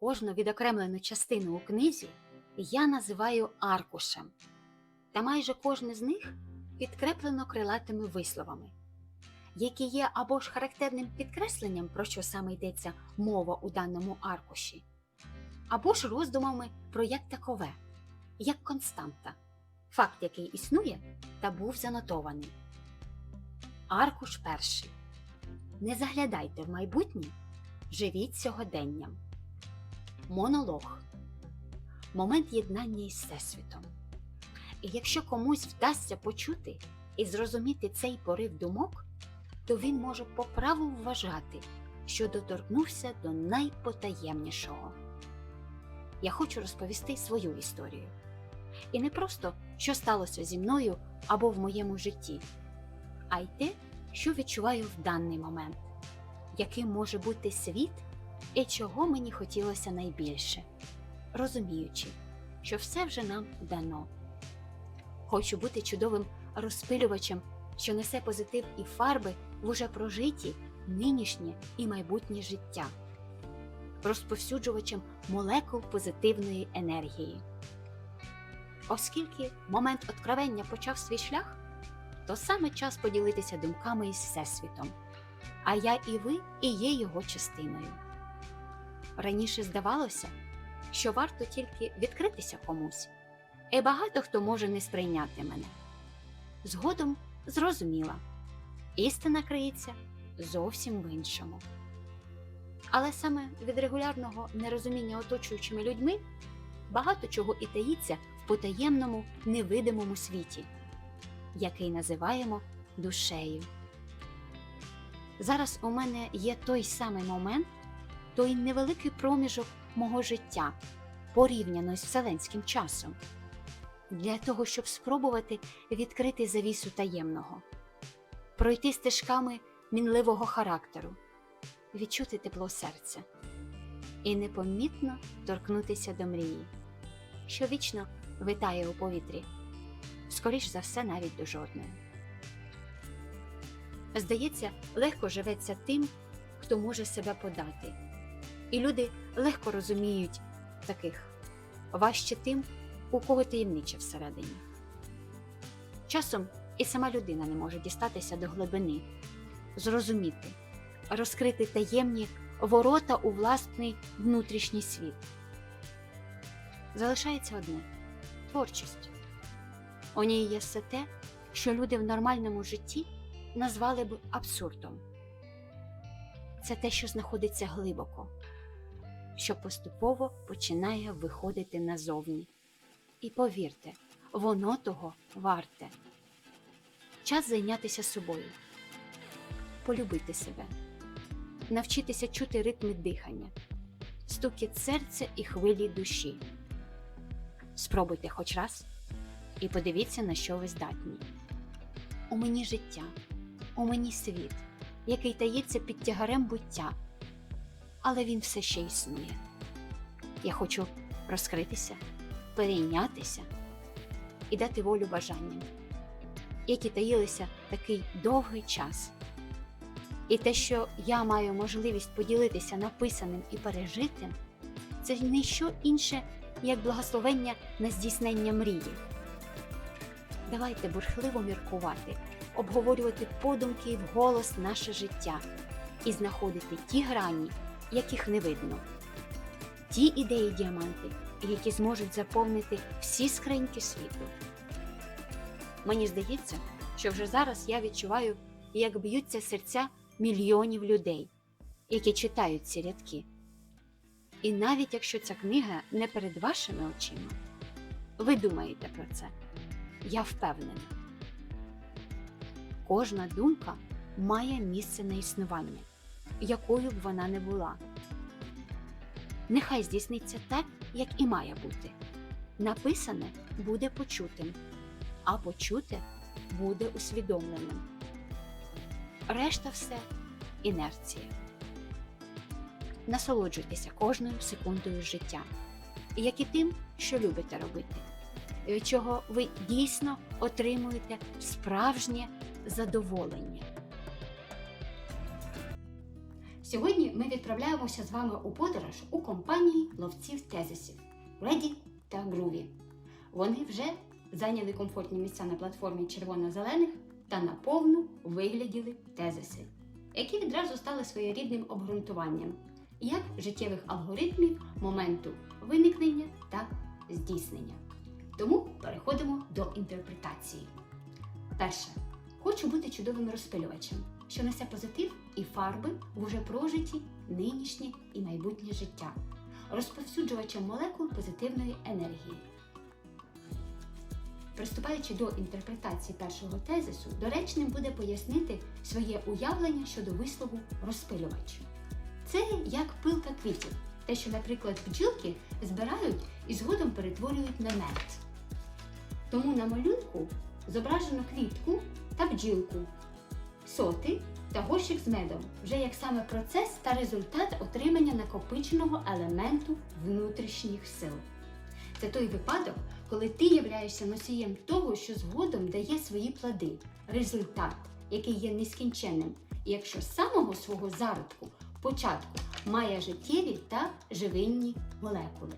Кожну відокремлену частину у книзі я називаю аркушем, та майже кожне з них підкреплено крилатими висловами, які є або ж характерним підкресленням, про що саме йдеться мова у даному аркуші, або ж роздумами про як такове, як константа, факт, який існує та був занотований. Аркуш перший. Не заглядайте в майбутнє, живіть сьогоденням. Монолог момент єднання із Всесвітом. І якщо комусь вдасться почути і зрозуміти цей порив думок, то він може по праву вважати, що доторкнувся до найпотаємнішого. Я хочу розповісти свою історію. І не просто, що сталося зі мною або в моєму житті, а й те, що відчуваю в даний момент, яким може бути світ і чого мені хотілося найбільше, розуміючи, що все вже нам дано. Хочу бути чудовим розпилювачем, що несе позитив і фарби в уже прожиті нинішнє і майбутнє життя, розповсюджувачем молекул позитивної енергії. Оскільки момент откровення почав свій шлях, то саме час поділитися думками із Всесвітом, а я і ви і є його частиною. Раніше здавалося, що варто тільки відкритися комусь, і багато хто може не сприйняти мене. Згодом зрозуміла, істина криється зовсім в іншому. Але саме від регулярного нерозуміння оточуючими людьми багато чого і таїться в потаємному невидимому світі, який називаємо душею. Зараз у мене є той самий момент, той невеликий проміжок мого життя, порівняно з вселенським часом, для того, щоб спробувати відкрити завісу таємного, пройти стежками мінливого характеру, відчути тепло серця і непомітно торкнутися до мрії, що вічно витає у повітрі, скоріш за все, навіть до жодної. Здається, легко живеться тим, хто може себе подати. І люди легко розуміють таких, важче тим, у кого таємниче всередині. Часом і сама людина не може дістатися до глибини, зрозуміти, розкрити таємні ворота у власний внутрішній світ. Залишається одне творчість. У ній є все те, що люди в нормальному житті назвали б абсурдом. Це те, що знаходиться глибоко, що поступово починає виходити назовні. І повірте, воно того варте. Час зайнятися собою, полюбити себе, навчитися чути ритми дихання, стукіт серця і хвилі душі. Спробуйте хоч раз і подивіться, на що ви здатні. У мені життя, у мені світ, який таїться під тягарем буття, але він все ще існує. Я хочу розкритися, перейнятися і дати волю бажанням, які таїлися такий довгий час. І те, що я маю можливість поділитися написаним і пережитим, це не що інше, як благословення на здійснення мрії. Давайте бурхливо міркувати, обговорювати подумки в голос наше життя і знаходити ті грані, яких не видно, ті ідеї діаманти, які зможуть заповнити всі скриньки світу. Мені здається, що вже зараз я відчуваю, як б'ються серця мільйонів людей, які читають ці рядки. І навіть якщо ця книга не перед вашими очима, ви думаєте про це. Я впевнена. Кожна думка має місце на існування, якою б вона не була. Нехай здійсниться так, як і має бути. Написане буде почутим, а почуте буде усвідомленим. Решта все інерція. Насолоджуйтеся кожною секундою життя, як і тим, що любите робити, від чого ви дійсно отримуєте справжнє задоволення. Сьогодні ми відправляємося з вами у подорож у компанії ловців тезисів Ready та Groovy. Вони вже зайняли комфортні місця на платформі червоно-зелених та наповну вигляділи тезиси, які відразу стали своєрідним обґрунтуванням як життєвих алгоритмів моменту виникнення та здійснення. Тому переходимо до інтерпретації. Перше. Хочу бути чудовим розпилювачем, що несе позитив і фарби в уже прожиті нинішнє і майбутнє життя, розповсюджувачем молекул позитивної енергії. Приступаючи до інтерпретації першого тезису, доречним буде пояснити своє уявлення щодо вислову розпилювач. Це як пилка квітів, те, що, наприклад, бджілки збирають і згодом перетворюють на мед. Тому на малюнку зображено квітку та бджілку, соти та горщик з медом, вже як саме процес та результат отримання накопиченого елементу внутрішніх сил. Це той випадок, коли ти являєшся носієм того, що згодом дає свої плоди, результат, який є нескінченним, і якщо з самого свого зародку, початку, має життєві та живинні молекули.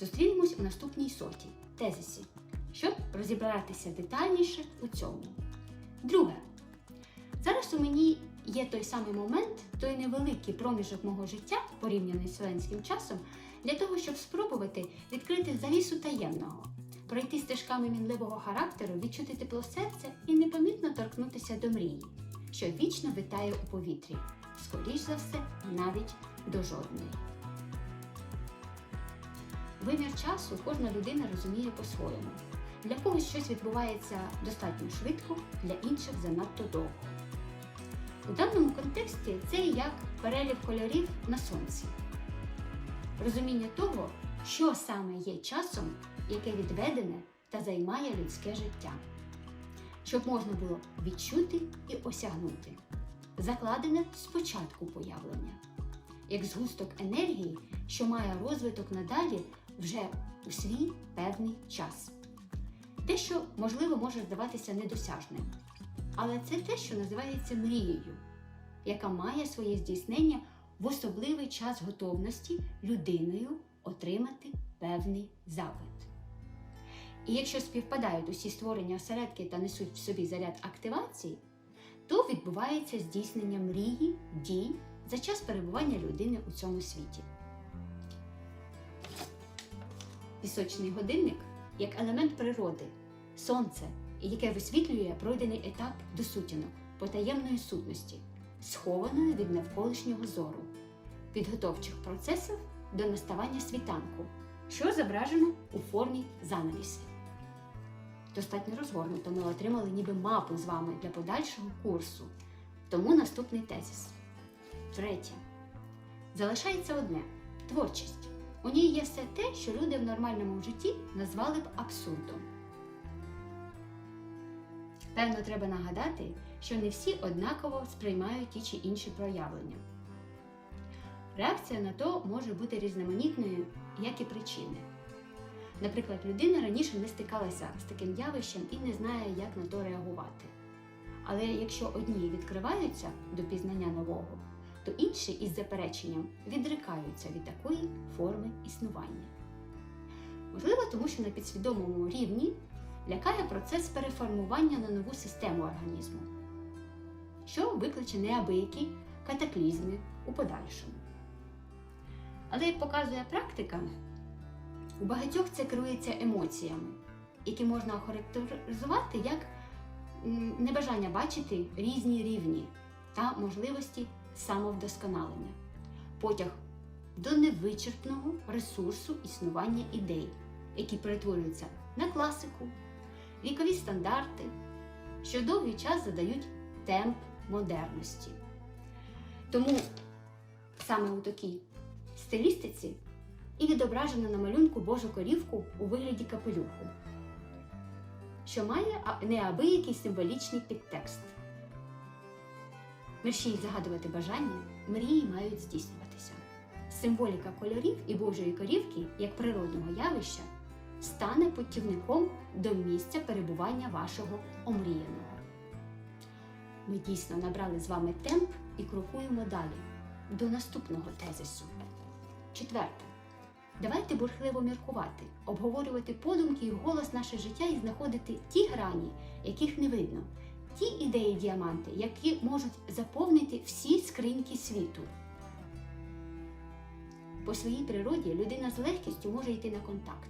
Зустрінемось у наступній соті тезисі, щоб розібратися детальніше у цьому. Друге. Зараз у мені є той самий момент, той невеликий проміжок мого життя, порівняний з вселенським часом, для того, щоб спробувати відкрити завісу таємного, пройти стежками мінливого характеру, відчути тепло серця і непомітно торкнутися до мрії, що вічно витає у повітрі, скоріш за все, навіть до жодної. Вимір часу кожна людина розуміє по-своєму. Для когось щось відбувається достатньо швидко, для інших занадто довго. У даному контексті це як перелік кольорів на сонці. Розуміння того, що саме є часом, яке відведене та займає людське життя, щоб можна було відчути і осягнути, закладене з початку появлення, як згусток енергії, що має розвиток надалі вже у свій певний час. Те, що, можливо, може здаватися недосяжним. Але це те, що називається мрією, яка має своє здійснення в особливий час готовності людиною отримати певний запит. І якщо співпадають усі створення осередки та несуть в собі заряд активації, то відбувається здійснення мрії, дій за час перебування людини у цьому світі. Пісочний годинник як елемент природи, сонце, яке висвітлює пройдений етап до сутінок, потаємної сутності, схованої від навколишнього зору, підготовчих процесів до наставання світанку, що зображено у формі занавіси. Достатньо розгорнуто ми отримали ніби мапу з вами для подальшого курсу. Тому наступний тезис. Третє. Залишається одне творчість. У ній є все те, що люди в нормальному житті назвали б абсурдом. Певно, треба нагадати, що не всі однаково сприймають ті чи інші проявлення. Реакція на то може бути різноманітною, як і причини. Наприклад, людина раніше не стикалася з таким явищем і не знає, як на то реагувати. Але якщо одні відкриваються до пізнання нового, то інші із запереченням відрикаються від такої форми існування. Можливо, тому що на підсвідомому рівні лякає процес переформування на нову систему організму, що викличе неабиякі катаклізми у подальшому. Але як показує практика, у багатьох це керується емоціями, які можна охарактеризувати як небажання бачити різні рівні та можливості самовдосконалення, потяг до невичерпного ресурсу існування ідей, які перетворюються на класику, вікові стандарти, що довгий час задають темп модерності. Тому саме у такій стилістиці і відображено на малюнку Божу корівку у вигляді капелюху, що має неабиякий символічний підтекст. Мерщій загадувати бажання, мрії мають здійснюватися. Символіка кольорів і Божої корівки як природного явища стане путівником до місця перебування вашого омріяного. Ми дійсно набрали з вами темп і крокуємо далі, до наступного тезису. Четверте. Давайте бурхливо міркувати, обговорювати подумки і голос наше життя і знаходити ті грані, яких не видно, ті ідеї діаманти, які можуть заповнити всі скриньки світу. По своїй природі людина з легкістю може йти на контакт.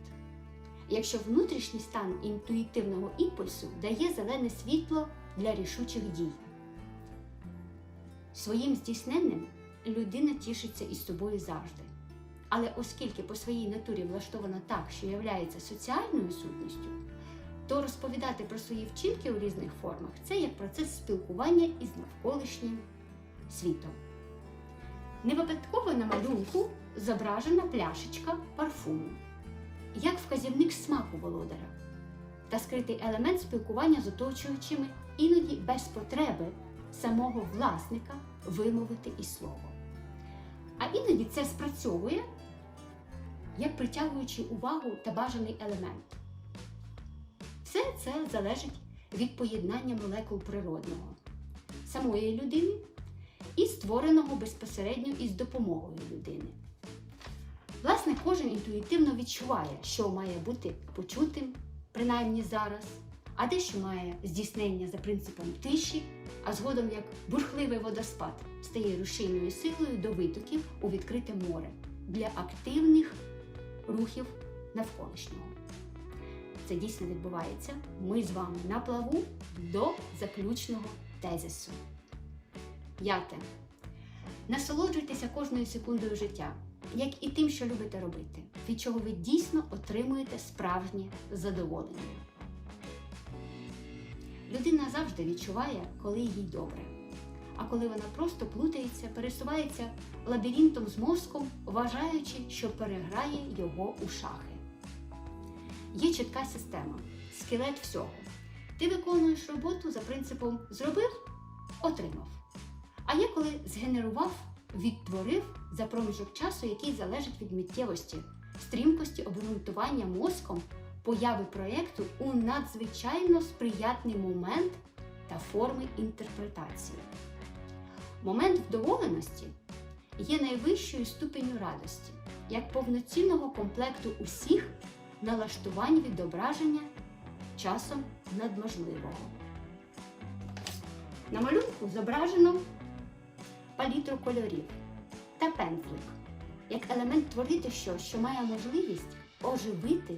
Якщо внутрішній стан інтуїтивного імпульсу дає зелене світло для рішучих дій. Своїм здійсненням людина тішиться із собою завжди. Але оскільки по своїй натурі влаштована так, що являється соціальною сутністю, то розповідати про свої вчинки у різних формах це як процес спілкування із навколишнім світом. Не випадково на малюнку зображена пляшечка парфуму, як вказівник смаку володаря та скритий елемент спілкування з оточуючими, іноді без потреби самого власника вимовити і слово. А іноді це спрацьовує як притягуючи увагу та бажаний елемент. Все це залежить від поєднання молекул природного, самої людини і створеного безпосередньо із допомогою людини. Власне, кожен інтуїтивно відчуває, що має бути почутим, принаймні зараз, а дещо має здійснення за принципом тиші, а згодом як бурхливий водоспад стає рушійною силою до витоків у відкрите море для активних рухів навколишнього. Це дійсно відбувається. Ми з вами на плаву до заключного тезису. П'яте. Насолоджуйтеся кожною секундою життя, як і тим, що любите робити, від чого ви дійсно отримуєте справжнє задоволення. Людина завжди відчуває, коли їй добре. А коли вона просто плутається, пересувається лабіринтом з мозком, вважаючи, що переграє його у шахи. Є чітка система, скелет всього. Ти виконуєш роботу за принципом зробив, отримав. А є коли згенерував, відтворив за проміжок часу, який залежить від миттєвості, стрімкості обґрунтування мозком появи проєкту у надзвичайно сприятний момент та форми інтерпретації. Момент вдоволеності є найвищою ступеню радості, як повноцінного комплекту усіх налаштувань відображення часом надможливого. На малюнку зображено палітру кольорів та пензлик як елемент творити щось, що має можливість оживити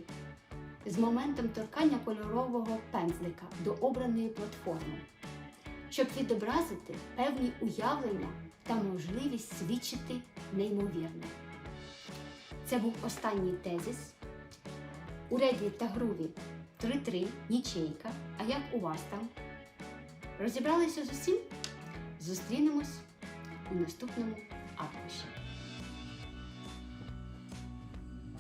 з моментом торкання кольорового пензлика до обраної платформи, щоб відобразити певні уявлення та можливість свідчити неймовірне. Це був останній тезис. У реді та груві 3-3, нічейка. А як у вас там? Розібралися з усім? Зустрінемось у наступному аркуші.